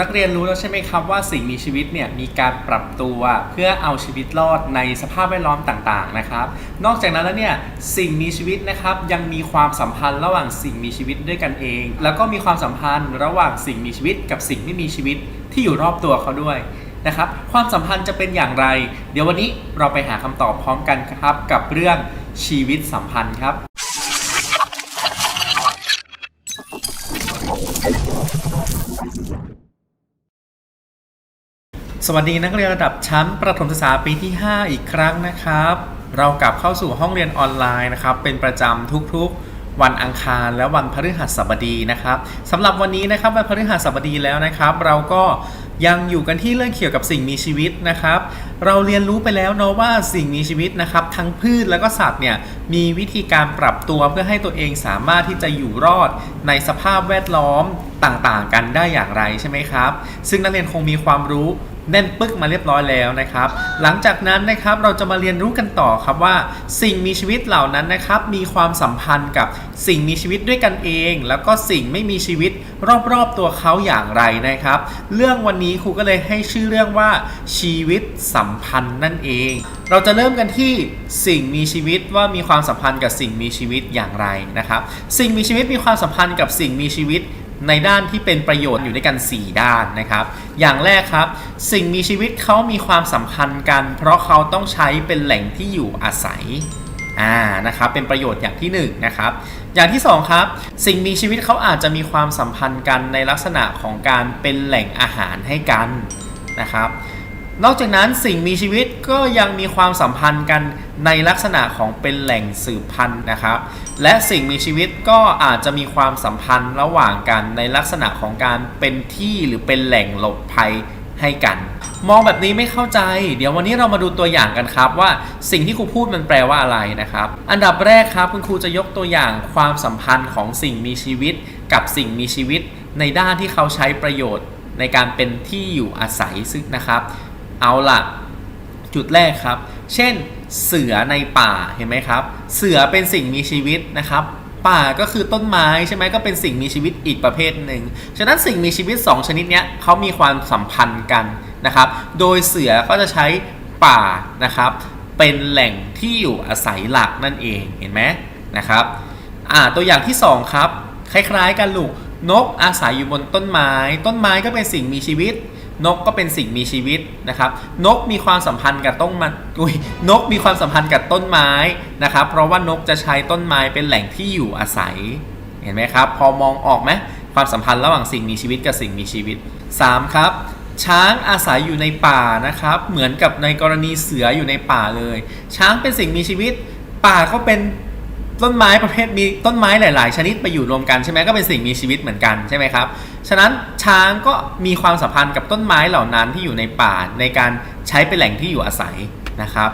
นักเรียนรู้แล้วใช่ไหมครับว่าสิ่งมีชีวิตเนี่ยมีการปรับตัวเพื่อเอาชีวิตรอดในสภาพแวดล้อมต่างๆนะครับ นอกจากนั้นแล้วเนี่ยสิ่งมีชีวิตนะครับยังมีความสัมพันธ์ระหว่างสิ่งมีชีวิตด้วยกันเอง แล้วก็มีความสัมพันธ์ระหว่างสิ่งมีชีวิตกับสิ่งไม่มีชีวิตที่อยู่รอบตัวเขาด้วยนะครับความสัมพันธ์จะเป็นอย่างไร เดี๋ยววันนี้เราไปหาคำตอบพร้อมกันครับกับเรื่องชีวิตสัมพันธ์ครับ สวัสดีนักเรียนระดับชั้นประถมศึกษาปีที่ 5 อีกครั้งนะครับ เรากลับเข้าสู่ห้องเรียนออนไลน์นะครับ เป็นประจำทุกๆ วันอังคารและวันพฤหัสบดีนะครับสำหรับวันนี้นะครับวันพฤหัสบดีแล้วนะครับ เราก็ยังอยู่กันที่เรื่องเกี่ยวกับสิ่งมีชีวิตนะครับ เราเรียนรู้ไปแล้วเนาะว่าสิ่งมีชีวิตนะครับ ทั้งพืชและก็สัตว์เนี่ยมีวิธีการปรับตัวเพื่อให้ตัวเองสามารถที่จะอยู่รอดในสภาพแวดล้อมต่างๆ กันได้อย่างไรใช่ไหมครับ ซึ่งนักเรียนคงมีความรู้ แน่นปึ๊กมาเรียบร้อยแล้วนะครับ หลังจากนั้นนะครับเราจะมาเรียนรู้กันต่อครับว่า สิ่งมีชีวิตเหล่านั้นนะครับมีความสัมพันธ์กับสิ่งมีชีวิตด้วยกันเอง แล้วก็สิ่งไม่มีชีวิตรอบๆตัวเขาอย่างไรนะครับ เรื่องวันนี้ครูก็เลยให้ชื่อเรื่องว่าชีวิตสัมพันธ์นั่นเอง เราจะเริ่มกันที่สิ่งมีชีวิตว่ามีความสัมพันธ์กับสิ่งมีชีวิตอย่างไรนะครับ สิ่งมีชีวิตมีความสัมพันธ์กับสิ่งมีชีวิต ในด้านที่เป็นประโยชน์อยู่ด้วยกัน 4 ด้านนะครับ อย่างแรกครับ สิ่งมีชีวิตเขามีความสัมพันธ์กัน เพราะเขาต้องใช้เป็นแหล่งที่อยู่อาศัยอ่านะครับเป็นประโยชน์อย่างที่1นงนะครับอย่างที่ 2 ครับ สิ่งมีชีวิตเขาอาจจะมีความสัมพันธ์กันในลักษณะของการเป็นแหล่งอาหารให้กันนะครับ นอกจากนั้นสิ่งมีชีวิตก็ยังมีความสัมพันธ์กันในลักษณะของเป็นแหล่งสืบพันธุ์นะครับ และสิ่งมีชีวิตก็อาจจะมีความสัมพันธ์ระหว่างกันในลักษณะของการเป็นที่หรือเป็นแหล่งหลบภัยให้กัน มองแบบนี้ไม่เข้าใจ เดี๋ยววันนี้เรามาดูตัวอย่างกันครับว่าสิ่งที่ครูพูดมันแปลว่าอะไรนะครับ อันดับแรกครับคุณครูจะยกตัวอย่างความสัมพันธ์ของสิ่งมีชีวิต กับสิ่งมีชีวิต ในด้านที่เขาใช้ประโยชน์ในการเป็นที่อยู่อาศัยซึ่งนะครับ เอาล่ะจุดแรกครับ เช่น เสือในป่าเห็นไหมครับ เสือเป็นสิ่งมีชีวิตนะครับ ป่าก็คือต้นไม้ใช่ไหมก็เป็นสิ่งมีชีวิตอีกประเภทหนึ่งฉะนั้นสิ่งมีชีวิต 2 ชนิดเนี้ยเขามีความสัมพันธ์กันนะครับ โดยเสือก็จะใช้ป่านะครับ เป็นแหล่งที่อยู่อาศัยหลักนั่นเองเห็นไหมนะครับอ่าตัวอย่างที่ 2 ครับ คล้ายๆกันลูกนกอาศัยอยู่บนต้นไม้ ต้นไม้ก็เป็นสิ่งมีชีวิต นกก็เป็นสิ่งมีชีวิตนะครับ นกมีความสัมพันธ์กับต้นมันอุ้ยนกมีความสัมพันธ์กับต้นไม้นะครับ เพราะว่านกจะใช้ต้นไม้เป็นแหล่งที่อยู่อาศัย เห็นไหมครับ พอมองออกไหมความสัมพันธ์ระหว่างสิ่งมีชีวิตกับสิ่งมีชีวิต 3 ครับ ช้างอาศัยอยู่ในป่านะครับ เหมือนกับในกรณีเสืออยู่ในป่าเลย ช้างเป็นสิ่งมีชีวิต ป่าก็เป็น ต้นไม้ประเภทมีต้นไม้หลาย ๆ ชนิดไปอยู่รวมกันใช่ไหมก็เป็นสิ่งมีชีวิตเหมือนกันใช่ไหมครับ ฉะนั้นช้างก็มีความสัมพันธ์กับต้นไม้เหล่านั้นที่อยู่ในป่าในการใช้เป็นแหล่งที่อยู่อาศัยนะครับ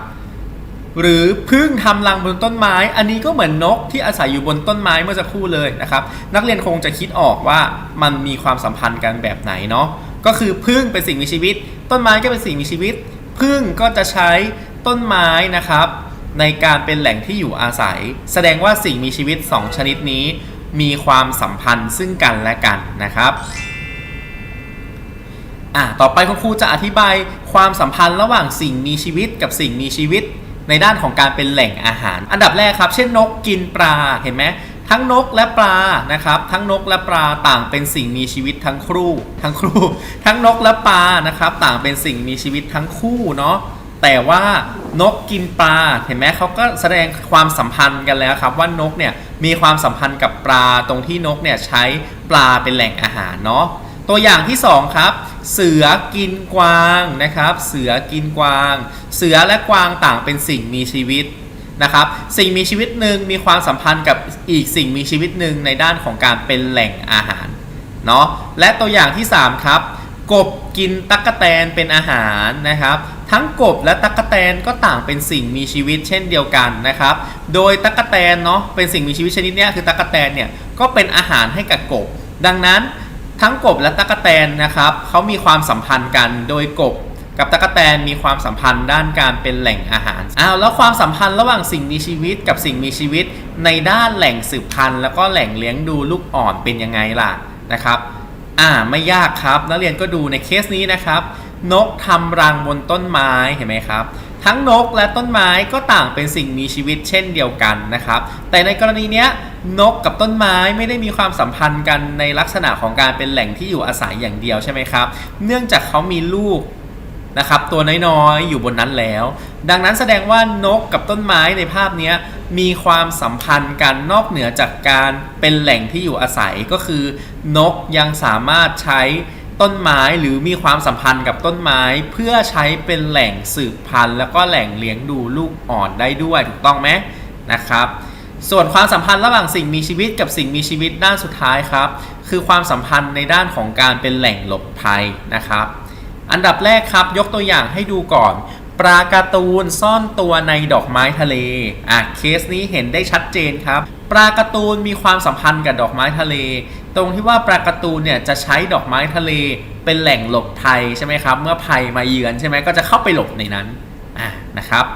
หรือพึ่งทำรังบนต้นไม้ อันนี้ก็เหมือนนกที่อาศัยอยู่บนต้นไม้เมื่อสักครู่เลยนะครับ นักเรียนคงจะคิดออกว่ามันมีความสัมพันธ์กันแบบไหนเนาะก็คือพึ่งเป็นสิ่งมีชีวิต ต้นไม้ก็เป็นสิ่งมีชีวิต พึ่งก็จะใช้ต้นไม้นะครับ ในการเป็นแหล่งที่อยู่อาศัย แสดงว่าสิ่งมีชีวิต 2 ชนิดนี้ มีความสัมพันธ์ซึ่งกันและกันนะครับอะต่อไปคุณครูจะอธิบายความสัมพันธ์ระหว่างสิ่งมีชีวิตกับสิ่งมีชีวิต ในด้านของการเป็นแหล่งอาหาร อันดับแรกครับ เช่นนกกินปลาเห็นไหมทั้งนกและปลานะครับ ทั้งนกและปลาต่างเป็นสิ่งมีชีวิตทั้งครู่ ทั้งครู่ ทั้งนกและปลานะครับ ต่างเป็นสิ่งมีชีวิตทั้งคู่เนาะ แต่ว่านกกินปลาเห็นไหมเขาก็แสดงความสัมพันธ์กันแล้วครับ ว่านกเนี่ยมีความสัมพันธ์กับปลาตรงที่นกเนี่ยใช้ปลาเป็นแหล่งอาหารเนาะตัวอย่างที่ 2 ครับ เสือกินกวางนะครับ เสือกินกวาง เสือและกวางต่างเป็นสิ่งมีชีวิตนะครับ สิ่งมีชีวิตหนึ่งมีความสัมพันธ์กับอีกสิ่งมีชีวิตหนึ่งในด้านของการเป็นแหล่งอาหารเนาะและตัวอย่างที่ 3 ครับ กบกินตั๊กแตนเป็นอาหารนะครับ ทั้งกบและตั๊กแตนก็ต่างเป็นสิ่งมีชีวิตเช่นเดียวกันนะครับ โดยตั๊กแตนเนาะเป็นสิ่งมีชีวิตชนิดเนี้ยคือตั๊กแตนเนี่ยก็เป็นอาหารให้กับกบ ดังนั้นทั้งกบและตั๊กแตนนะครับเขามีความสัมพันธ์กันโดยกบกับตั๊กแตนมีความสัมพันธ์ด้านการเป็นแหล่งอาหาร อ้าวแล้วความสัมพันธ์ระหว่างสิ่งมีชีวิตกับสิ่งมีชีวิต ในด้านแหล่งสืบพันธุ์ แล้วก็แหล่งเลี้ยงดูลูกอ่อนเป็นยังไงล่ะนะครับ อ่าไม่ยากครับ นักเรียนก็ดูในเคสนี้นะครับ นกทำรังบนต้นไม้เห็นไหมครับ ทั้งนกและต้นไม้ก็ต่างเป็นสิ่งมีชีวิตเช่นเดียวกันนะครับ แต่ในกรณีนี้นกกับต้นไม้ไม่ได้มีความสัมพันธ์กันในลักษณะของการเป็นแหล่งที่อยู่อาศัยอย่างเดียวใช่ไหมครับ เนื่องจากเขามีลูกนะครับตัวน้อยๆอยู่บนนั้นแล้ว ดังนั้นแสดงว่านกกับต้นไม้ในภาพนี้มีความสัมพันธ์กันนอกเหนือจากการเป็นแหล่งที่อยู่อาศัยก็คือ นกยังสามารถใช้ ต้นไม้หรือมีความสัมพันธ์กับต้นไม้ เพื่อใช้เป็นแหล่งสืบพันธุ์ แล้วก็แหล่งเลี้ยงดูลูกอ่อนได้ด้วยถูกต้องไหมนะครับส่วนความสัมพันธ์ระหว่างสิ่งมีชีวิตกับสิ่งมีชีวิตด้านสุดท้ายครับ คือความสัมพันธ์ในด้านของการเป็นแหล่งหลบภัยนะครับ อันดับแรกครับยกตัวอย่างให้ดูก่อน ปลาการ์ตูนซ่อนตัวในดอกไม้ทะเล อะ เคสนี้เห็นได้ชัดเจนครับ ปลาการ์ตูนมีความสัมพันธ์กับดอกไม้ทะเล ตรงที่ว่าปลาการ์ตูนเนี่ยจะใช้ดอกไม้ทะเล เป็นแหล่งหลบภัยใช่ไหมครับ เมื่อภัยมาเยือนใช่ไหมก็จะเข้าไปหลบในนั้น อะ นะครับ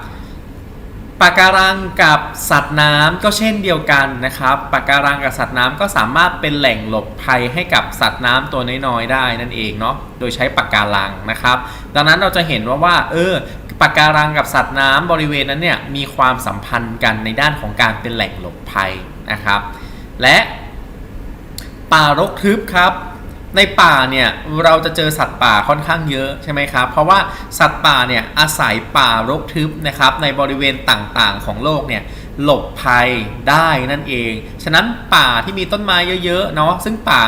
ปะการังกับสัตว์น้ำก็เช่นเดียวกันนะครับปะการังกับสัตว์น้ำก็สามารถเป็นแหล่งหลบภัยให้กับสัตว์น้ำตัวน้อยๆได้นั่นเองเนาะโดยใช้ปะการังนะครับ ดังนั้นเราจะเห็นว่าว่าเออ ปะการังกับสัตว์น้ำบริเวณนั้นเนี่ยมีความสัมพันธ์กันในด้านของการเป็นแหล่งหลบภัยนะครับ และป่ารกทึบครับ ในป่าเนี่ยเราจะเจอสัตว์ป่าค่อนข้างเยอะใช่ไหมครับ เพราะว่าสัตว์ป่าเนี่ยอาศัยป่ารกทึบนะครับในบริเวณต่างๆ ของโลกเนี่ยหลบภัยได้นั่นเอง ฉะนั้นป่าที่มีต้นไม้เยอะๆเนาะซึ่งป่า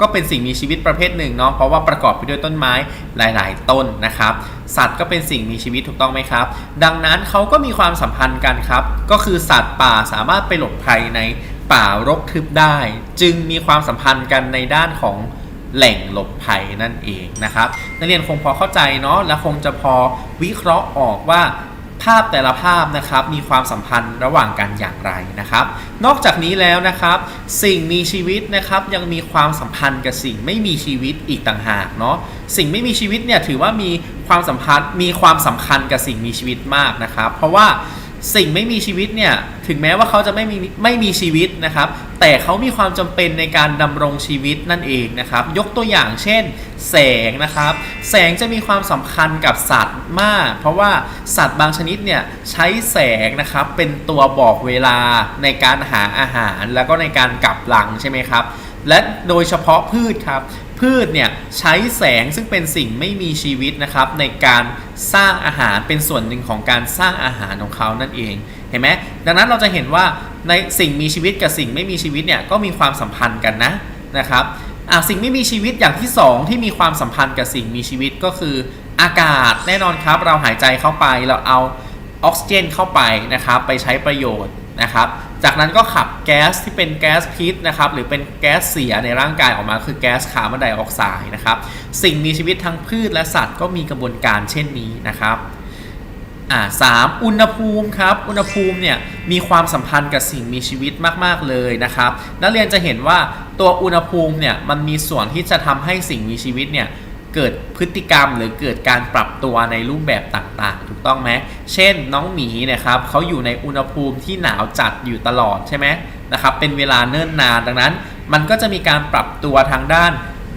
ก็เป็นสิ่งมีชีวิตประเภทหนึ่งเนาะเพราะว่าประกอบไปด้วยต้นไม้หลาย ๆ ต้นนะครับ สัตว์ก็เป็นสิ่งมีชีวิตถูกต้องไหมครับ ดังนั้นเขาก็มีความสัมพันธ์กันครับ ก็คือสัตว์ป่าสามารถไปหลบภัยในป่ารกทึบได้ จึงมีความสัมพันธ์กันในด้านของแหล่งหลบภัยนั่นเองนะครับนักเรียนคงพอเข้าใจเนาะและคงจะพอวิเคราะห์ออกว่า ภาพแต่ละภาพนะครับมีความสัมพันธ์ระหว่างกันอย่างไรนะครับ นอกจากนี้แล้วนะครับ สิ่งมีชีวิตนะครับยังมีความสัมพันธ์กับสิ่งไม่มีชีวิตอีกต่างหากเนาะสิ่งไม่มีชีวิตเนี่ยถือว่ามีความสัมพันธ์มีความสำคัญกับสิ่งมีชีวิตมากนะครับ เพราะว่า สิ่งไม่มีชีวิตเนี่ยถึงแม้ว่าเขาจะไม่มีไม่มีชีวิตนะครับ แต่เขามีความจำเป็นในการดำรงชีวิตนั่นเองนะครับ ยกตัวอย่างเช่น แสงนะครับ แสงจะมีความสำคัญกับสัตว์มาก เพราะว่าสัตว์บางชนิดเนี่ยใช้แสงนะครับเป็นตัวบอกเวลาในการหาอาหาร แล้วก็ในการกลับรังใช่ไหมครับและโดยเฉพาะพืชครับ พืชเนี่ยใช้แสงซึ่งเป็นสิ่งไม่มีชีวิตนะครับในการสร้างอาหารเป็นส่วนหนึ่งของการสร้างอาหารของเขานั่นเองเห็นไหมดังนั้นเราจะเห็นว่าในสิ่งมีชีวิตกับสิ่งไม่มีชีวิตเนี่ยก็มีความสัมพันธ์กันนะนะครับสิ่งไม่มีชีวิตอย่างที่สองที่มีความสัมพันธ์กับสิ่งมีชีวิตก็คืออากาศแน่นอนครับ เราหายใจเข้าไปเราเอาออกซิเจนเข้าไปนะครับไปใช้ประโยชน์นะครับ จากนั้นก็ขับแก๊สที่เป็นแก๊สพิษนะครับหรือเป็นแก๊สเสียในร่างกายออกมาคือแก๊สคาร์บอนไดออกไซด์นะครับสิ่งมีชีวิตทั้งพืชและสัตว์ก็มีกระบวนการเช่นนี้นะครับอ่าสามอุณหภูมิครับอุณหภูมิเนี่ยมีความสัมพันธ์กับสิ่งมีชีวิตมาก ๆ เลยนะครับ นักเรียนจะเห็นว่าตัวอุณหภูมิเนี่ยมันมีส่วนที่จะทำให้สิ่งมีชีวิตเนี่ย เกิดพฤติกรรมหรือเกิดการปรับตัวในรูปแบบต่างๆ ถูกต้องไหมเช่นน้องหมีนะครับเขาอยู่ในอุณหภูมิที่หนาวจัดอยู่ตลอดใช่ไหมนะครับเป็นเวลาเนิ่นนานดังนั้น มันก็จะมีการปรับตัวทางด้าน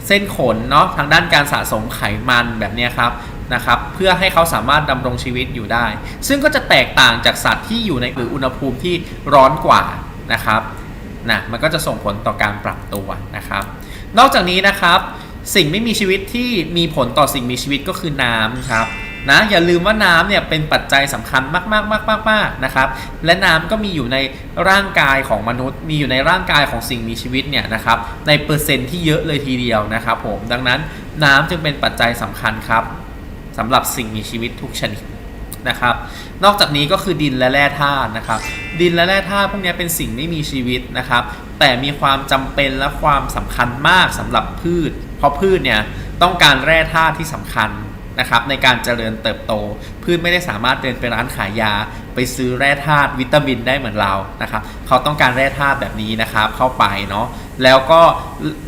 เส้นขนเนาะทางด้านการสะสมไขมันแบบนี้ครับนะครับเพื่อให้เขาสามารถดำรงชีวิตอยู่ได้ ซึ่งก็จะแตกต่างจากสัตว์ที่อยู่ในหรืออุณหภูมิที่ร้อนกว่านะครับนะมันก็จะส่งผลต่อการปรับตัวนะครับ นอกจากนี้นะครับ สิ่งไม่มีชีวิตที่มีผลต่อสิ่งมีชีวิตก็คือน้ำครับนะอย่าลืมว่าน้ำเนี่ยเป็นปัจจัยสำคัญมากๆๆๆๆนะครับ และน้ำก็มีอยู่ในร่างกายของมนุษย์ มีอยู่ในร่างกายของสิ่งมีชีวิตเนี่ยนะครับ ในเปอร์เซ็นต์ที่เยอะเลยทีเดียวนะครับ ผมดังนั้นน้ำจึงเป็นปัจจัยสำคัญครับสำหรับสิ่งมีชีวิตทุกชนิด นะครับ นอกจากนี้ก็คือดินและแร่ธาตุนะครับ ดินและแร่ธาตุพวกนี้เป็นสิ่งไม่มีชีวิตนะครับ แต่มีความจำเป็นและความสำคัญมากสำหรับพืช เพราะพืชเนี่ยต้องการแร่ธาตุที่สำคัญนะครับในการเจริญเติบโต พืชไม่ได้สามารถเดินไปร้านขายยา ไปซื้อแร่ธาตุวิตามินได้เหมือนเรานะครับเขาต้องการแร่ธาตุแบบนี้นะครับเข้าไปเนาะแล้วก็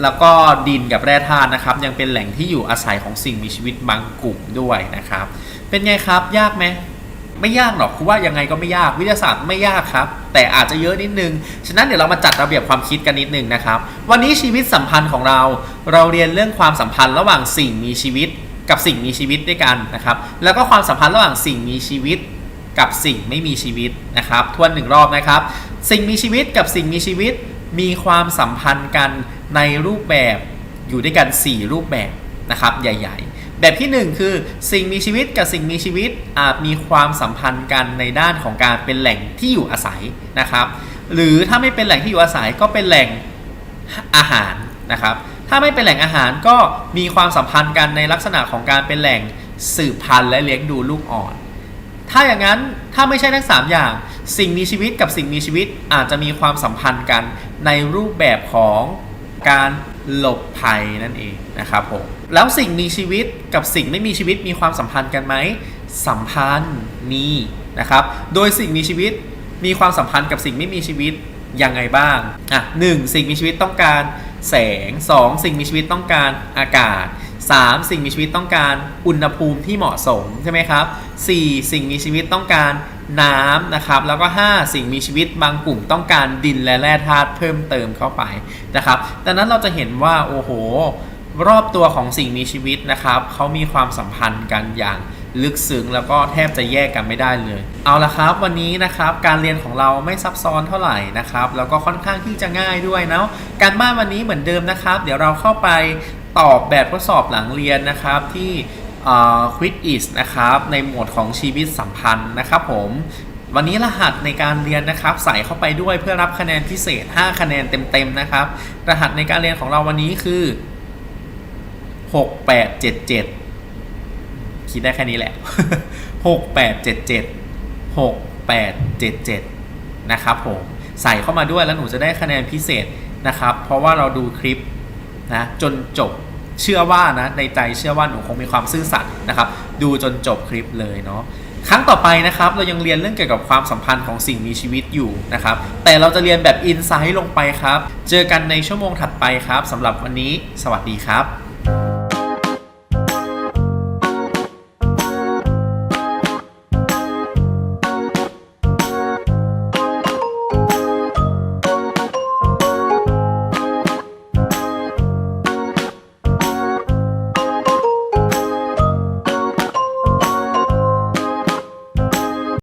แล้วก็ดินกับแร่ธาตุนะครับยังเป็นแหล่งที่อยู่อาศัยของสิ่งมีชีวิตบางกลุ่มด้วยนะครับ เป็นไงครับ ยากไหมไม่ยากหรอกคือว่ายังไงก็ไม่ยากวิทยาศาสตร์ไม่ยากครับ แต่อาจจะเยอะนิดนึง ฉะนั้นเดี๋ยวเรามาจัดระเบียบความคิดกันนิดนึงนะครับ วันนี้ชีวิตสัมพันธ์ของเรา เราเรียนเรื่องความสัมพันธ์ระหว่างสิ่งมีชีวิต กับสิ่งมีชีวิตด้วยกันนะครับ แล้วก็ความสัมพันธ์ระหว่างสิ่งมีชีวิต กับสิ่งไม่มีชีวิตนะครับทวนหนึ่งรอบนะครับ สิ่งมีชีวิตกับสิ่งมีชีวิต มีความสัมพันธ์กันในรูปแบบอยู่ด้วยกัน 4 รูปแบบ นะครับใหญ่ ๆ แบบที่ 1 คือสิ่งมีชีวิตกับสิ่งมีชีวิตอาจมีความสัมพันธ์กันในด้านของการเป็นแหล่งที่อยู่อาศัยนะครับ หรือถ้าไม่เป็นแหล่งที่อยู่อาศัยก็เป็นแหล่งอาหารนะครับ ถ้าไม่เป็นแหล่งอาหารก็มีความสัมพันธ์กันในลักษณะของการเป็นแหล่งสืบพันธุ์และเลี้ยงดูลูกอ่อน ถ้าอย่างนั้นถ้าไม่ใช่ทั้ง 3 อย่าง สิ่งมีชีวิตกับสิ่งมีชีวิตอาจจะมีความสัมพันธ์กันในรูปแบบของการหลบภัยนั่นเองนะครับผม แล้วสิ่งมีชีวิตกับสิ่งไม่มีชีวิตมีความสัมพันธ์กันไหมสัมพันธ์มีนะครับ โดยสิ่งมีชีวิตมีความสัมพันธ์กับสิ่งไม่มีชีวิตยังไงบ้างอะหนึ่งสิ่งมีชีวิตต้องการแสง 2 สิ่งมีชีวิตต้องการอากาศ 3. สิ่งมีชีวิตต้องการอุณหภูมิที่เหมาะสมใช่ไหมครับ 4. สิ่งมีชีวิตต้องการน้ำนะครับ แล้วก็ 5. สิ่งมีชีวิตบางกลุ่มต้องการดินและแร่ธาตุเพิ่มเติมเข้าไปนะครับ ดังนั้นเราจะเห็นว่าโอ้โห รอบตัวของสิ่งมีชีวิตนะครับเขามีความสัมพันธ์กันอย่างลึกซึ้งแล้วก็แทบจะแยกกันไม่ได้เลย เอาละครับ วันนี้นะครับการเรียนของเราไม่ซับซ้อนเท่าไหร่นะครับแล้วก็ค่อนข้างที่จะง่ายด้วยเนาะการบ้านวันนี้เหมือนเดิมนะครับ เดี๋ยวเราเข้าไปตอบแบบทดสอบหลังเรียนนะครับที่ควิดอิสนะครับในหมวดของชีวิตสัมพันธ์นะครับผมวันนี้รหัสในการเรียนนะครับใส่เข้าไปด้วยเพื่อรับคะแนนพิเศษ 5 คะแนนเต็มๆนะครับ รหัสในการเรียนของเราวันนี้คือ 6877คิดได้แค่นี้แหละ6877 6877นะครับผมใส่เข้ามาด้วยแล้วหนูจะได้คะแนนพิเศษนะครับ เพราะว่าเราดูคลิปนะจนจบเชื่อว่านะในใจเชื่อว่าหนูคงมีความซื่อสัตย์นะครับ ดูจนจบคลิปเลยเนาะครั้งต่อไปนะครับ เรายังเรียนเรื่องเกี่ยวกับความสัมพันธ์ของสิ่งมีชีวิตอยู่นะครับ แต่เราจะเรียนแบบอินไซต์ลงไปครับ เจอกันในชั่วโมงถัดไปครับสำหรับวันนี้ สวัสดีครับ